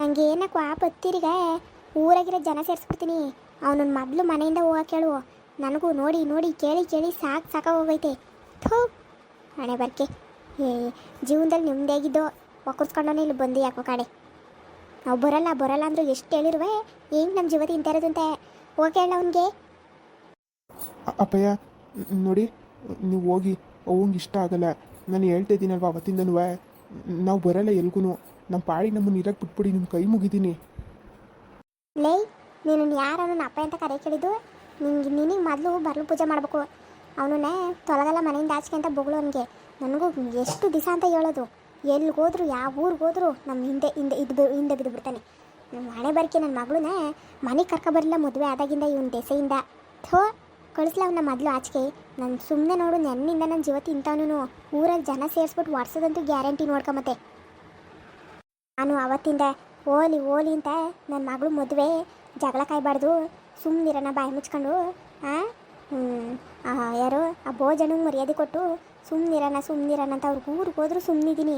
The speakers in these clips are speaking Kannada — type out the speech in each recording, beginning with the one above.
ನನಗೆ ಏನಕ್ಕೆ ಕ್ವಾಪ್ ಹತ್ತಿರಿಗ ಊರಾಗಿರೋ ಜನ ಸೇರಿಸ್ಬಿಡ್ತೀನಿ. ಅವನು ಮೊದಲು ಮನೆಯಿಂದ ಹೋಗಕ್ಕೆ ಹೇಳು. ನನಗೂ ನೋಡಿ ನೋಡಿ, ಕೇಳಿ ಕೇಳಿ ಸಾಕು ಸಾಕ ಹೋಗೈತೆ ಥೂ, ಹಣೆ ಬರ್ಕೆ. ಏ, ಜೀವನದಲ್ಲಿ ನೆಮ್ಮದಿಯಾಗಿದ್ದು ಒಕ್ಕರ್ಸ್ಕೊಂಡೋನೇ ಇಲ್ಲಿ ಬಂದು ಯಾಕೋ ಕಡೆ ನಾವು ಬರಲ್ಲ ಬರಲ್ಲ ಅಂದ್ರೆ ಎಷ್ಟು ಹೇಳಿರುವೆ? ಹೆಂಗೆ ನಮ್ಮ ಜೀವ ತಿಂತಾ ಇರೋದಂತೆ ಹೋಗಿ ಹೇಳ ಅವನಿಗೆ? ಅಪ್ಪಯ್ಯ, ನೋಡಿ, ನೀವು ಹೋಗಿ, ಅವಂಗೆ ಇಷ್ಟ ಆಗಲ್ಲ. ನಾನು ಹೇಳ್ತಾ ಇದ್ದೀನಲ್ವ ಅವತ್ತಿಂದನೂ ನಾವು ಬರಲ್ಲ ಎಲ್ಗೂ ನಮ್ಮ ಪಾಡಿ ನಮ್ಮ ಇರಕ್ಕೆ ಬಿಟ್ಬಿಡಿ ನಿಮ್ಮ ಕೈ ಮುಗಿದೀನಿ. ಲೇ, ನೀನು ಯಾರು ನನ್ನ ಅಪ್ಪ ಅಂತ ಕರೆ ಕೇಳಿದ್ದು? ನಿಂಗೆ ನಿನಗೆ ಮೊದಲು ಬರಲು ಪೂಜೆ ಮಾಡಬೇಕು. ಅವನೇ ತೊಲಗಲ್ಲ ಮನೆಯಿಂದ ಆಚೆಗೆ ಅಂತ ಬೊಗಳು ಅವನಿಗೆ. ನನಗೂ ಎಷ್ಟು ದಿವಸ ಅಂತ ಹೇಳೋದು. ಎಲ್ಲಿಗೆ ಹೋದ್ರು, ಯಾವ ಊರಿಗೆ ಹೋದ್ರು ನಮ್ಮ ಹಿಂದೆ ಹಿಂದೆ ಇದು ಹಿಂದೆ ಬಿದ್ದು ಬಿಡ್ತಾನೆ ನಮ್ಮ ಹಣೆ ಬರಕೆ ನನ್ನ ಮಗಳನ್ನೇ ಮನೆಗೆ ಕರ್ಕೊಬರಲಿಲ್ಲ ಮದುವೆ ಆದಾಗಿಂದ ಇವನ ದೆಸೆಯಿಂದ. ಥೋ, ಕಳಿಸ್ಲ ಅವನ ಮೊದಲು ಆಚೆಗೆ. ನಾನು ಸುಮ್ಮನೆ ನೋಡು, ನನ್ನಿಂದ ನನ್ನ ಜೀವ ತಿಂತವನು ಊರಲ್ಲಿ ಜನ ಸೇರಿಸ್ಬಿಟ್ಟು ವರ್ಷದಂತೂ ಗ್ಯಾರಂಟಿ ನೋಡ್ಕೊಂಬತ್ತೆ ನಾನು ಅವತ್ತಿಂದ ಓಲಿ ಓಲಿ ಅಂತ ನನ್ನ ಮಗಳು ಮದುವೆ ಜಗಳ ಕಾಯ್ಬಾರ್ದು ಸುಮ್ಮನಿರೋಣ ಬಾಯಿ ಮುಚ್ಕೊಂಡು ಯಾರು? ಆ ಭೋಜನಂಗೆ ಮರ್ಯಾದೆ ಕೊಟ್ಟು ಸುಮ್ಮನಿರೋಣ ಸುಮ್ಮನಿರೋಣ ಅಂತ ಅವ್ರಿಗೆ ಊರಿಗೆ ಹೋದ್ರು ಸುಮ್ಮನಿದ್ದೀನಿ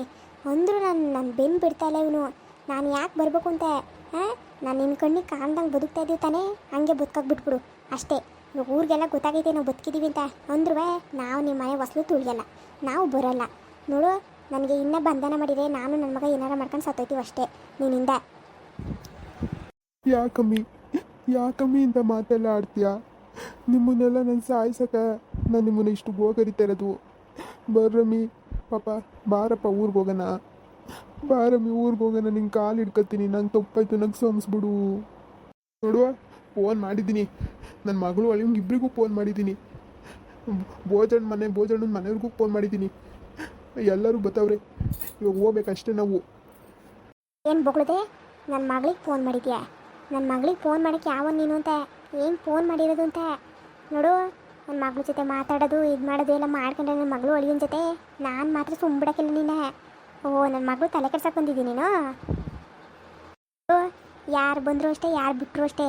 ಅಂದರೂ ನಾನು ನನ್ನ ಬೆನ್ನು ಬಿಡ್ತಾ ಇಲ್ಲ ಇವನು. ನಾನು ಯಾಕೆ ಬರಬೇಕು ಅಂತ ಹಾಂ ನಾನು ನಿನ್ನ ಕಣ್ಣಿಗೆ ಕಾಣ್ದಂಗೆ ಬದುಕ್ತಾ ಇದ್ದೀವಿ ತಾನೇ? ಹಂಗೆ ಬದುಕಕ್ಕೆ ಬಿಟ್ಬಿಡು. ಅಷ್ಟೇ. ಇವಾಗ ಊರಿಗೆಲ್ಲ ಗೊತ್ತಾಗೈತೆ, ನಾವು ಬದುಕಿದ್ದೀವಿ ಅಂತ ಅಂದ್ರೂ ನಾವು ನಿಮ್ಮ ಮನೆ ಹೊಸಲು ತುಳಿಯಲ್ಲ. ನಾವು ಬರೋಲ್ಲ. ನೋಡು ನನಗೆ ಇನ್ನ ಬಂಧನ ಮಾಡಿದೆ. ನಾನು ನನ್ನ ಮಗ ಏನಾರ ಮಾಡ್ಕೊಂಡು ಸತ್ತೋಯ್ತೀವಿ ಅಷ್ಟೇ. ನಿನ್ನಿಂದ. ಯಾಕಮ್ಮಿ ಯಾಕಮ್ಮಿ ಇಂಥ ಮಾತೆಲ್ಲ ಆಡ್ತೀಯಾ? ನಿಮ್ಮನ್ನೆಲ್ಲ ನಾನು ಸಾಯಿಸಕ ನಾನು ನಿಮ್ಮನ್ನ ಇಷ್ಟು ಗೋಗರಿತಾ ಇರೋದು. ಬರ್ರಮ್ಮಿ, ಪಾಪ, ಬಾರಪ್ಪ ಊರಿಗೆ ಹೋಗೋಣ. ಬಾರಮ್ಮಿ, ಊರಿಗೆ ಹೋಗೋಣ. ನಿಂಗೆ ಕಾಲು ಹಿಡ್ಕೊತೀನಿ. ನಂಗೆ ತಪ್ಪಾಯ್ತು. ನಂಗೆ ಸೋಮಿಸ್ಬಿಡು. ನೋಡುವ ಫೋನ್ ಮಾಡಿದ್ದೀನಿ. ನನ್ನ ಮಗಳು ಅಳಿಯಂಗೆ ಇಬ್ಬರಿಗೂ ಫೋನ್ ಮಾಡಿದ್ದೀನಿ. ಭೋಜನ ಮನೆ ಭೋಜನ ಮನೆಯವ್ರಿಗೂ ಫೋನ್ ಮಾಡಿದ್ದೀನಿ. ಎಲ್ಲರೂ ಬತ್ತವ್ರೆ. ಇವಾಗ ಹೋಗ್ಬೇಕಷ್ಟೇ ನಾವು. ಏನು ಬೊಗಳದೆ? ನನ್ನ ಮಗಳಿಗೆ ಫೋನ್ ಮಾಡಿದ್ಯಾ? ನನ್ನ ಮಗಳಿಗೆ ಫೋನ್ ಮಾಡೋಕ್ಕೆ ಯಾವ ನೀನು ಅಂತ? ಏನು ಫೋನ್ ಮಾಡಿರೋದು ಅಂತ? ನೋಡು ನನ್ನ ಮಗಳ ಜೊತೆ ಮಾತಾಡೋದು, ಇದು ಮಾಡೋದು ಎಲ್ಲ ಮಾಡ್ಕೊಂಡ್ರೆ ನನ್ನ ಮಗಳು ಅಳಿಯನ ಜೊತೆ. ನಾನು ಮಾತ್ರ ಸುಮ್ಬಿಡಕ್ಕಿಲ್ಲ ನೀನು. ಓ ನನ್ನ ಮಗಳು ತಲೆ ಕೆಡ್ಸಕ್ಕೆ ಬಂದಿದ್ದೀನಿ ನೀನು? ಯಾರು ಬಂದರೂ ಅಷ್ಟೇ, ಯಾರು ಬಿಟ್ಟರು ಅಷ್ಟೇ.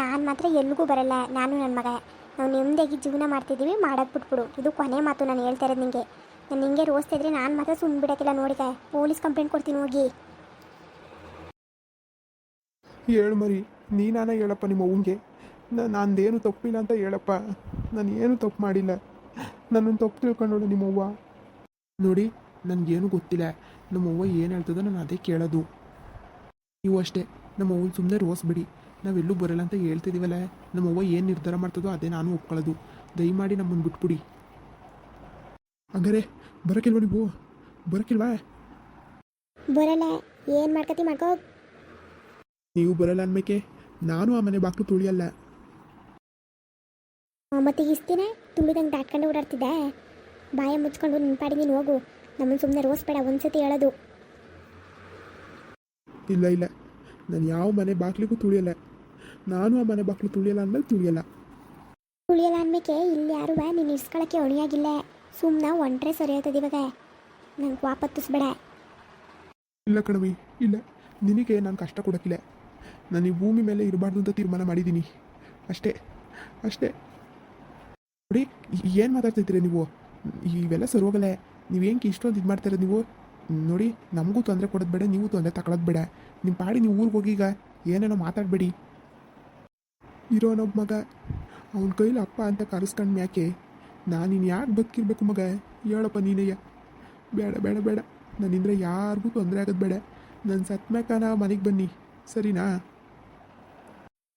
ನಾನು ಮಾತ್ರ ಎಲ್ಲಿಗೂ ಬರಲ್ಲ, ನಾನು ನನ್ನ ಮಗ. ನಾವು ನೆಮ್ಮದಿಯಾಗಿ ಜೀವನ ಮಾಡ್ತಿದ್ದೀವಿ ಮಾಡೋದು ಬಿಟ್ಬಿಡು. ಇದು ಕೊನೆ ಮಾತು ನಾನು ಹೇಳ್ತಾ ಇರೋದು ನಿಂಗೆ. ನಾನು ಹಿಂಗೆ ರೋಸ್ತಾ ನಾನು ಮಾತ್ರ ಸುಮ್ಮನೆ ಬಿಡೋಕ್ಕಿಲ್ಲ ನೋಡಿಕ ಪೊಲೀಸ್ ಕಂಪ್ಲೇಂಟ್ ಕೊಡ್ತೀನಿ ಹೋಗಿ. ಹೇಳು ಮರಿ, ನೀನಾನ ಹೇಳಪ್ಪ ನಿಮ್ಮ ಅವ್ವಗೆ ನಾನೇನು ತಪ್ಪಿಲ್ಲ ಅಂತ ಹೇಳಪ್ಪ. ನಾನು ಏನು ತಪ್ಪು ಮಾಡಿಲ್ಲ. ನನ್ನನ್ನು ತಪ್ಪು ತಿಳ್ಕೊಂಡೋಳು ನಿಮ್ಮವ್ವ. ನೋಡಿ, ನನಗೇನು ಗೊತ್ತಿಲ್ಲ. ನಮ್ಮವ್ವ ಏನು ಹೇಳ್ತದ ನಾನು ಅದೇ ಕೇಳೋದು. ನೀವು ಅಷ್ಟೇ. ನಮ್ಮ ಅವ್ವನ ಸುಮ್ಮನೆ ರೋಸ್ಬಿಡಿ ನಾವೆಲ್ಲೂ ಬರಲ್ಲ ಅಂತ ಹೇಳ್ತಿದ್ದೀವಲ್ಲ ನಮ್ಮವ್ವ ಏನು ನಿರ್ಧಾರ ಮಾಡ್ತದೋ ಅದೇ ನಾನು ಒಪ್ಕೊಳ್ಳೋದು. ದಯಮಾಡಿ ನಮ್ಮನ್ನು ಬಿಟ್ಬಿಡಿ. ಹಂಗಾರೆ ಬರೋಕಿಲ್ವ ನೀವು? ಬರೋಕಿಲ್ವಾ? ಬರಲ್ಲ. ಏನು ಮಾಡ್ಕತಿ ಮಾಡ್ಕೋ ನೀವು ಬರಲ್ಲ ಅನ್ಬೇಕೆ ನಾನು ಆ ಮನೆ ಬಾಕ್ಲು ತುಳಿಯಲ್ಲ. ಮತ್ತೆ ಇಸ್ತಿನ ತುಳಿದಂಗೆ ದಾಟ್ಕೊಂಡು ಓಡಾಡ್ತಿದ್ದೆ. ಬಾಯ ಮುಚ್ಕೊಂಡು ನಿನ್ನ ಪಾಡಿ ನೀನು ಹೋಗು. ನಮ್ಮನ್ನು ಸುಮ್ಮನೆ ರೋಸ್ಬೇಡ ಒಂದ್ಸತಿ ಹೇಳೋದು. ಇಲ್ಲ ಇಲ್ಲ. ನಾನು ಯಾವ ಮನೆ ಬಾಕ್ಲಿಗೂ ತುಳಿಯಲ್ಲ. ನಾನು ಆ ಮನೆ ಬಾಕ್ಲು ತುಳಿಯಲ್ಲ ಅಂದ್ಮೇಲೆ ತುಳಿಯಲ್ಲ. ತುಳಿಯಲ್ಲ ಅನ್ಬೇಕೆ ಇಲ್ಲಿ ಯಾರು ನೀನು ಇರ್ಸ್ಕೊಳಕ್ಕೆ ಹೊಣೆಯಾಗಿಲ್ಲ. ಸುಮ್ಮನೆ ಒಂಟ್ರೆ ಸರಿ ಆಯ್ತದ ಇವಾಗ. ನಂಗೆ ವಾಪತ್ತಿಸ್ಬೇಡ. ಇಲ್ಲ ಕಣವಿ ಇಲ್ಲ. ನಿನಗೆ ನಾನು ಕಷ್ಟ ಕೊಡೋಕ್ಕಿಲ್ಲ. ನಾನು ಈ ಭೂಮಿ ಮೇಲೆ ಇರಬಾರ್ದು ಅಂತ ತೀರ್ಮಾನ ಮಾಡಿದ್ದೀನಿ ಅಷ್ಟೇ ಅಷ್ಟೇ. ನೋಡಿ, ಏನು ಮಾತಾಡ್ತಿದ್ದೀರಿ ನೀವು? ಇವೆಲ್ಲ ಸರಿ ಹೋಗಲ್ಲ ನೀವೇಂಗೆ ಇಷ್ಟೊಂದು ಇದು ಮಾಡ್ತೀರ ನೀವು? ನೋಡಿ, ನಮಗೂ ತೊಂದರೆ ಕೊಡೋದು ಬೇಡ, ನೀವು ತೊಂದರೆ ತಗೊಳ್ಳೋದು ಬೇಡ. ನಿಮ್ಮ ಪಾಡಿ ನೀವು ಊರಿಗೆ ಹೋಗಿ ಈಗ ಏನೇನೋ ಮಾತಾಡಬೇಡಿ. ಇರೋನೊಬ್ಬ ಮಗ, ಅವನ ಕೈಲಿ ಅಪ್ಪ ಅಂತ ಕರೆಸ್ಕೊಂಡು ಯಾಕೆ ನಾನು ಯಾಕೆ ಬದುಕಿರ್ಬೇಕು ಮಗ? ಹೇಳಪ್ಪ ನೀನಯ್ಯ. ಬೇಡ ಬೇಡ ಬೇಡ. ನನ್ನಿಂದ ಯಾರಿಗೂ ತೊಂದರೆ ಆಗೋದು ಬೇಡ. ನನ್ನ ಸತ್ಮ್ಯಾಕ ನಾ ಮನೆಗೆ ಬನ್ನಿ. ಸರಿನಾ?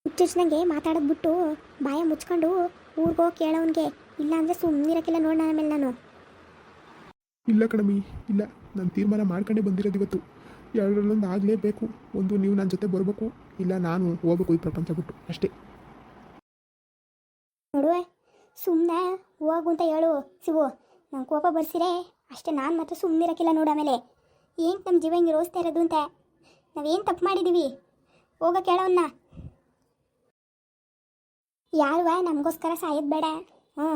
ಹುಚ್ಚುಚ್ನಂಗೆ ಮಾತಾಡೋದು ಬಿಟ್ಟು ಬಾಯ ಮುಚ್ಕೊಂಡು ಊರಿಗೆ ಹೋಗಿ ಕೇಳೋನ್ಗೆ ಇಲ್ಲ ಅಂದರೆ ಸುಮ್ಮನಿರಕ್ಕಿಲ್ಲ ನೋಡ ಆಮೇಲೆ ನಾನು. ಇಲ್ಲ ಕಣಮಿ ಇಲ್ಲ. ನಾನು ತೀರ್ಮಾನ ಮಾಡ್ಕೊಂಡೇ ಬಂದಿರೋದು ಇವತ್ತು. ಎರಡರಲ್ಲೊಂದು ಆಗಲೇಬೇಕು. ಒಂದು ನೀವು ನನ್ನ ಜೊತೆ ಬರಬೇಕು. ಇಲ್ಲ ನಾನು ಹೋಗ್ಬೇಕು ಈ ಪ್ರಪಂಚ ಬಿಟ್ಟು. ಅಷ್ಟೇ ನೋಡುವೆ ಸುಮ್ಮನೆ ಹೋಗು ಅಂತ ಹೇಳು, ಶಿವು. ನಂಗೆ ಕೋಪ ಬರ್ಸಿರೆ, ಅಷ್ಟೇ ನಾನು ಮಾತ್ರ ಸುಮ್ಮನಿರಕ್ಕಿಲ್ಲ ನೋಡು ಆಮೇಲೆ. ಏನು ನಮ್ಮ ಜೀವ ಹಿಂಗೆ ರೋಸ್ತಾ ಇರೋದು ಅಂತ? ನಾವೇನು ತಪ್ಪು ಮಾಡಿದ್ದೀವಿ ಹೋಗೋ ಕೇಳೋನ್ನ ಯಾರುವ ನಮಗೋಸ್ಕರ ಸಾಯೋದು ಬೇಡ. ಹ್ಞೂ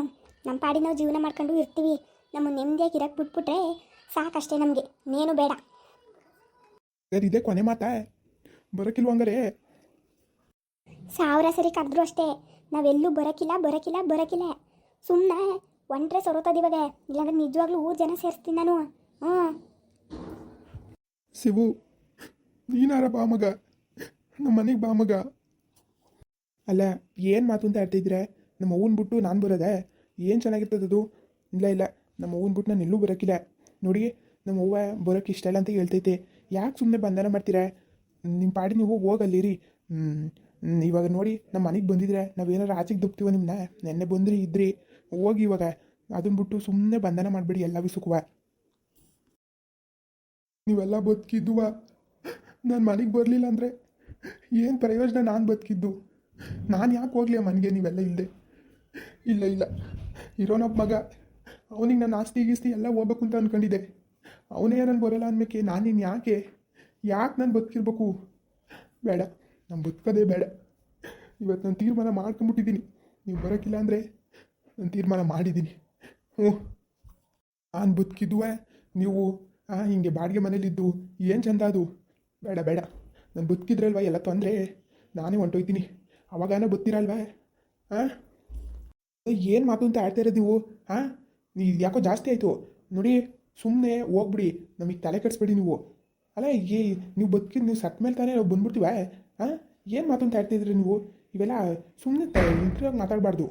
ನಮ್ಮ ಪಾಡಿ ನಾವು ಜೀವನ ಮಾಡ್ಕೊಂಡು ಇರ್ತೀವಿ. ನಮ್ಮ ನೆಮ್ಮದಿಯಾಗಿ ಇರಕ್ಕೆ ಬಿಟ್ಬಿಟ್ರೆ ಸಾಕಷ್ಟೇ ನಮಗೆ. ನೇನು ಬೇಡ. ಸರ್, ಇದೇ ಕೊನೆ ಮಾತಾ? ಬರೋಕಿಲ್ವ ಹಂಗಾರೆ? ಸಾವಿರ ಸರಿ ಕರೆದ್ರು ಅಷ್ಟೇ. ನಾವೆಲ್ಲೂ ಬರೋಕ್ಕಿಲ್ಲ ಬರೋಕ್ಕಿಲ್ಲ ಬರೋಕ್ಕಿಲ್ಲ ಸುಮ್ಮನೆ ಒಂಟ್ರೆ ಸೊರೋತದ ಇವಾಗ. ಇಲ್ಲಾಂದ್ರೆ ನಿಜವಾಗ್ಲೂ ಊರು ಜನ ಸೇರಿಸ್ತೀನಿ ನಾನು. ಹ್ಞೂ. ಶಿವು, ನೀನಾರ ಬಾ ಮಗ. ನಮ್ಮ ಮನೆಗೆ ಬಾ ಮಗ. ಅಲ್ಲ, ಏನು ಮಾತು ಅಂತ ಹೇಳ್ತಿದ್ರೆ ನಮ್ಮ ಅವ್ವನ ಬಿಟ್ಟು ನಾನು ಬರೋದೆ? ಏನು ಚೆನ್ನಾಗಿರ್ತದದು ಇಲ್ಲ ಇಲ್ಲ. ನಮ್ಮ ಅವ್ವನ ಬಿಟ್ಟು ನಾನು ಎಲ್ಲೂ ಬರೋಕ್ಕಿಲ್ಲ ನೋಡಿ, ನಮ್ಮ ಅವ್ವ ಬರೋಕ್ಕೆ ಇಷ್ಟ ಇಲ್ಲ ಅಂತ ಹೇಳ್ತೈತೆ. ಯಾಕೆ ಸುಮ್ಮನೆ ಬಂಧನ ಮಾಡ್ತೀರಾ? ನಿಮ್ಮ ಪಾಡಿ ನೀವು ಹೋಗಲ್ಲಿರಿ ಇವಾಗ ನೋಡಿ ನಮ್ಮ ಮನೆಗೆ ಬಂದಿದ್ರೆ ನಾವೇನಾರು ಆಚೆಗೆ ದುಪ್ತೀವ ನಿಮ್ಮನ್ನ ನೆನ್ನೆ ಬಂದ್ರಿ, ಇದ್ರಿ, ಹೋಗಿ ಇವಾಗ ಅದನ್ನ ಬಿಟ್ಟು ಸುಮ್ಮನೆ ಬಂಧನ ಮಾಡಬೇಡಿ, ಎಲ್ಲ ವಿಸುಕುವ ನೀವೆಲ್ಲ ಬದುಕಿದ್ದುವ ನಾನು ಮನೆಗೆ ಬರಲಿಲ್ಲ ಅಂದರೆ ಏನು ಪ್ರಯೋಜನ ನಾನು ಬದುಕಿದ್ದು? ನಾನು ಯಾಕೆ ಹೋಗ್ಲಿ ಮನೆಗೆ ನೀವೆಲ್ಲ ಇಲ್ಲದೆ ಇಲ್ಲ ಇಲ್ಲ. ಇರೋನೊಬ್ಬ ಮಗ, ಅವನಿಗೆ ನಾನು ಆಸ್ತಿ ಗೀಸ್ತಿ ಎಲ್ಲ ಹೋಗ್ಬೇಕು ಅಂತ ಅಂದ್ಕೊಂಡಿದ್ದೆ ಅವನೇ ನಾನು ಬರೋಲ್ಲ ಅನ್ಬೇಕೆ ನಾನಿನ್ನು ಯಾಕೆ? ಯಾಕೆ ನಾನು ಬದುಕಿರ್ಬೇಕು? ಬೇಡ. ನಾನು ಬದುಕೋದೇ ಬೇಡ. ಇವತ್ತು ನಾನು ತೀರ್ಮಾನ ಮಾಡ್ಕೊಂಬಿಟ್ಟಿದ್ದೀನಿ ನೀವು ಬರೋಕ್ಕಿಲ್ಲ ಅಂದರೆ ನಾನು ತೀರ್ಮಾನ ಮಾಡಿದ್ದೀನಿ. ಹ್ಞೂ. ನಾನು ಬದುಕಿದ್ದುವೆ ನೀವು ಹಿಂಗೆ ಬಾಡಿಗೆ ಮನೇಲಿದ್ದು ಏನು ಚಂದ ಅದು? ಬೇಡ ಬೇಡ. ನಾನು ಬದುಕಿದ್ರಲ್ವ ಎಲ್ಲ ತೊಂದರೆ? ನಾನೇ ಹೊಂಟೋಯ್ತೀನಿ. ಅವಾಗಾನ ಬತ್ತೀರಲ್ವ ಹಾಂ ಏನು ಮಾತು ಅಂತ ಆಡ್ತಾ ಇರೋದು ನೀವು? ಹಾಂ ನೀ ಯಾಕೋ ಜಾಸ್ತಿ ಆಯಿತು. ನೋಡಿ ಸುಮ್ಮನೆ ಹೋಗ್ಬಿಡಿ. ನಮಗೆ ತಲೆ ಕೆಡಿಸ್ಬೇಡಿ ನೀವು. ಅಲ್ಲ ಏ ನೀವು ಬದುಕಿದ್ ನೀವು ಸತ್ತ ಮೇಲೆ ತಾನೇ ಬಂದ್ಬಿಡ್ತೀವ? ಏನು ಮಾತು ಅಂತ ನೀವು? ಇವೆಲ್ಲ ಸುಮ್ಮನೆ ಇಂಟ್ರಾಗಿ ಮಾತಾಡಬಾರ್ದು.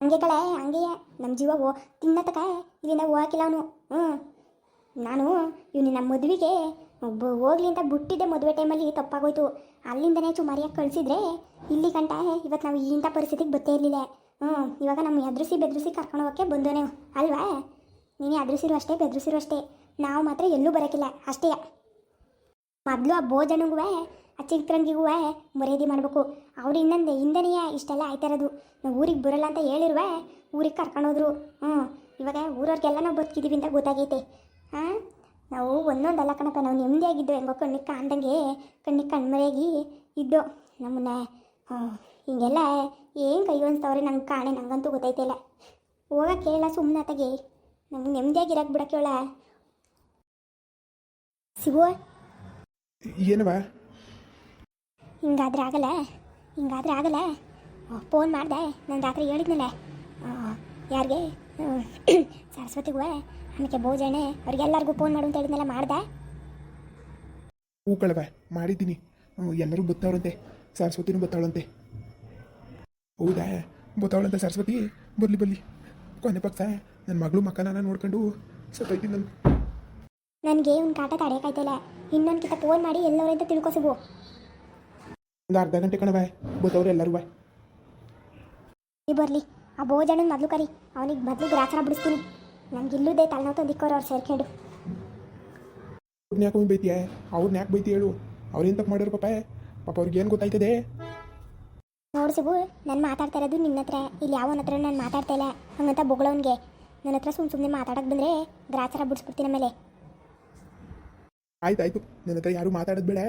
ಹಂಗೆ ಕಳೆ ಹಂಗೆಯೇ. ನಮ್ಮ ಜೀವ ಓ ತಿನ್ನತಕ ಇಲ್ಲಿಂದ ಹೋಗಿಲ್ಲ ಅವನು. ಹ್ಞೂ ನಾನು ಇವನು ನಮ್ಮ ಮದುವೆಗೆ ಹೋಗ್ಲಿ ಅಂತ ಬಿಟ್ಟಿದ್ದೆ ಮದುವೆ ಟೈಮಲ್ಲಿ, ತಪ್ಪಾಗೋಯ್ತು. ಅಲ್ಲಿಂದನೇ ಸುಮಾರಿಯಾಗಿ ಕಳಿಸಿದ್ರೆ ಇಲ್ಲಿ ಗಂಟ ಇವತ್ತು ನಾವು ಇಂಥ ಪರಿಸ್ಥಿತಿಗೆ ಬತ್ತೇ ಇರಲಿಲ್ಲ. ಹ್ಞೂ ಇವಾಗ ನಮ್ಮ ಎದುರಿಸಿ ಬೆದರಿಸಿ ಕರ್ಕೊಂಡು ಹೋಗೋಕ್ಕೆ ಬಂದೋನೆ ಅಲ್ವಾ? ನೀನೇ ಎದುರಿಸಿರು ಅಷ್ಟೇ ಬೆದರಿಸಿರು ಅಷ್ಟೇ ನಾವು ಮಾತ್ರ ಎಲ್ಲೂ ಬರೋಕ್ಕಿಲ್ಲ ಅಷ್ಟೇ. ಮೊದಲು ಆ ಬೋಜನಿಗೂ ಆ ಚಿತ್ರನಿಗೂ ಮರ್ಯಾದೆ ಮಾಡಬೇಕು. ಅವ್ರು ಇನ್ನೊಂದು ಹಿಂದನೆಯ ಇಷ್ಟೆಲ್ಲ ಆಯ್ತಾ ಇರೋದು ನಾವು ಊರಿಗೆ ಬರಲ್ಲ ಅಂತ ಹೇಳಿರುವೆ ಊರಿಗೆ ಕರ್ಕೊಂಡೋದ್ರು ಹ್ಞೂ ಇವಾಗ ಊರವ್ರಿಗೆಲ್ಲ ನಾವು ಬದುಕಿದ್ದೀವಿ ಅಂತ ಗೊತ್ತಾಗೈತೆ. ಹಾಂ ನಾವು ಒಂದೊಂದಲ್ಲ ಕಣಪ್ಪ, ನಾವು ನೆಮ್ಮದಿಯಾಗಿದ್ದು ಹೆಂಗೋ ಕಣ್ಣಿಗೆ ಕಾಣ್ದಂಗೆ, ಕಣ್ಣಿಗೆ ಕಣ್ಮರೆಯಾಗಿ ಇದ್ದೋ ನಮ್ಮನ್ನ. ಹಿಂಗೆಲ್ಲ ಏನು ಕೈ ಅನ್ಸ್ತವ್ರೆ ನಂಗೆ ಕಾಣೆ, ನಂಗಂತೂ ಗೊತ್ತೈತಿಲ್ಲ ಹೋಗಕ್ಕೆ ಹೇಳ ಸುಮ್ಮನೆ ತಗೆ ನಮ್ಗೆ ನೆಮ್ಮದಿಯಾಗಿರಕ್ಕೆ ಬಿಡಕ್ಕೆ ಸಿಗುವ? ಏನವ ಹಿಂಗಾದ್ರೆ ಆಗಲ್ಲ. ಹಿಂಗಾದ್ರೆ ಆಗಲ್ಲ. ಫೋನ್ ಮಾಡಿದೆ. ನಾನು ರಾತ್ರಿ ಹೇಳಿದ್ನಲ್ಲ. ಯಾರಿಗೆ? ಸರಸ್ವತಿಗೂ. ಆಮೇಲೆ ಭೋಜನೆ. ಅವ್ರಿಗೆಲ್ಲರಿಗೂ ಫೋನ್ ಮಾಡು ಅಂತ ಹೇಳಿದ್ನಲ್ಲ ಮಾಡ್ದೆ. ಹೂಕಳವ ಮಾಡಿದ್ದೀನಿ. ಎಲ್ಲರಿಗೂ ಎಲ್ಲರೂ ಬತ್ತವ್ರಂತೆ. ಸರಸ್ವತಿನೂ ಬತ್ತಾವಳಂತೆ. ಹೌದಾ? ಬತ್ತಾವಳಂತೆ ಸರಸ್ವತಿ? ಬರಲಿ ಬರಲಿ. ಕೊನೆ ಪಕ್ಷ ನನ್ನ ಮಗಳು ಮಕ್ಕನ ನೋಡ್ಕೊಂಡು ಸತ್ತೋಯ್ತೀನಿ ನಾನು. ನನಗೆ ಒಂದು ಕಾಟ ತಡೆಯೋಕ್ಕಾಯ್ತಲ್ಲ ಇನ್ನೊಂದು ಕಿತ್ತ ಫೋನ್ ಮಾಡಿ ಎಲ್ಲವರಿಂದ ಅಂತ ತಿಳ್ಕೊ ಸಿಗು. ಒಂದು ಅರ್ಧ ಗಂಟೆ ಕಣವ ಬತ್ತವ್ರು ಎಲ್ಲರೂ ಈ ಬರಲಿ ಆ ಬೋಜಣ್ಣನ ಮೊದಲು ಕರಿ ಅವನಿಗೆ ಮೊದಲು ಗ್ರಾಚಾರ ಬಿಡಿಸ್ತೀನಿ. ನನಗೆ ಇಲ್ಲದೆ ತಲೆನೋವು ತಂದಿಕ್ಕೋರು ಅವ್ರು ಸೇರ್ಕೊಂಡು. ಅವ್ರನ್ನ ಯಾಕೆ ಬೈತೀಯ ಅವ್ರನ್ನ ಯಾಕೆ ಬೈತಿ ಹೇಳು. ಅವ್ರೇನು ತಪ್ಪು ಮಾಡ್ಯಾರ ಪಾಪ? ಪಾಪ ಅವ್ರಿಗೆ ಏನು ಗೊತ್ತಾಯ್ತದೆ? ನೋಡು ಸಿಗು ನಾನು ಮಾತಾಡ್ತಾ ಇರೋದು ನಿನ್ನ ಹತ್ರ. ಇಲ್ಲಿ ಯಾವನ ಹತ್ರ ನಾನು ಮಾತಾಡ್ತಾ ಇಲ್ಲ. ಹಂಗಂತ ಬೊಗಳವನಿಗೆ ನನ್ನ ಹತ್ರ ಸುಮ್ಮ ಸುಮ್ಮನೆ ಮಾತಾಡಕ್ಕೆ ಬಂದರೆ ಗ್ರಾಚಾರ ಬಿಡಿಸ್ಬಿಡ್ತೀನಿ ಆಮೇಲೆ. ಆಯ್ತು ಆಯಿತು. ನನ್ನ ಹತ್ರ ಯಾರು ಮಾತಾಡೋದು ಬೇಡ.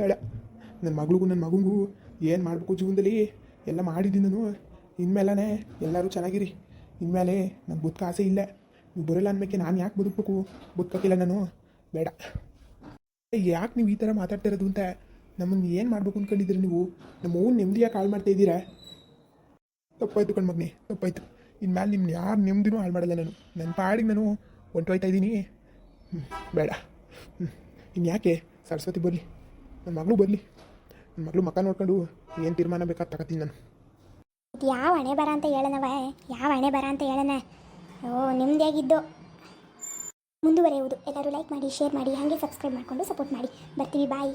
ಬೇಡ. ನನ್ನ ಮಗಳಿಗೂ ನನ್ನ ಮಗುಗೂ ಏನು ಮಾಡಬೇಕು ಜೀವನದಲ್ಲಿ? ಎಲ್ಲ ಮಾಡಿದ್ದೀನಿ ನಾನು ಇನ್ಮೇಲೆ ಎಲ್ಲರೂ ಚೆನ್ನಾಗಿರಿ. ಇನ್ಮೇಲೆ ನನಗೆ ಬದುಕ ಆಸೆ ಇಲ್ಲ. ನೀವು ಬರೋಲ್ಲ ಅನ್ಬೇಕೆ ನಾನು ಯಾಕೆ ಬದುಕಬೇಕು? ಬದುಕೋಕ್ಕಿಲ್ಲ ನಾನು. ಬೇಡ. ಯಾಕೆ ನೀವು ಈ ಥರ ಮಾತಾಡ್ತಾ ಇರೋದು ಅಂತ? ನಮ್ಮನ್ನು ಏನು ಮಾಡಬೇಕು ಅಂದ್ಕೊಂಡಿದ್ದೀರಿ ನೀವು? ನಮ್ಮ ಓನ್ ನೆಮ್ಮದಿಯಾಗಿ ಹಾಳು ಮಾಡ್ತಾ ಇದ್ದೀರಾ? ತಪ್ಪಾಯ್ತು ಕಣ್ಮಗ್ನೆ ತಪ್ಪಾಯ್ತು. ಇನ್ಮೇಲೆ ನಿಮ್ಮ ಯಾರು ನೆಮ್ಮದಿನೂ ಹಾಳು ಮಾಡಲ್ಲ ನಾನು. ನನ್ನ ಪಾಡಿಗೆ ನಾನು ಹೊಂಟೋಯ್ತಾ ಇದ್ದೀನಿ. ಬೇಡ. ಇನ್ನು ಯಾಕೆ ಸರಸ್ವತಿ ಬರಲಿ. ನನ್ನ ಮಗಳು ಬರಲಿ. ಮಗಳು ಮಕ್ಕ ನೋಡ್ಕೊಂಡು ಏನು ತೀರ್ಮಾನ ಬೇಕಾದ ತಗೋತೀನಿ ನಾನು. ಯಾವ ಹಣೆ ಬರ ಅಂತ ಹೇಳನವ ಯಾವ ಹಣೆ ಬರ ಅಂತ ಹೇಳನ? ಓ ನೆಮ್ಮದಿಯಾಗಿದ್ದು ಮುಂದುವರೆಯುವುದು. ಎಲ್ಲರೂ ಲೈಕ್ ಮಾಡಿ ಶೇರ್ ಮಾಡಿ, ಹಾಗೆ ಸಬ್ಸ್ಕ್ರೈಬ್ ಮಾಡಿಕೊಂಡು ಸಪೋರ್ಟ್ ಮಾಡಿ. ಬರ್ತೀವಿ ಬಾಯ್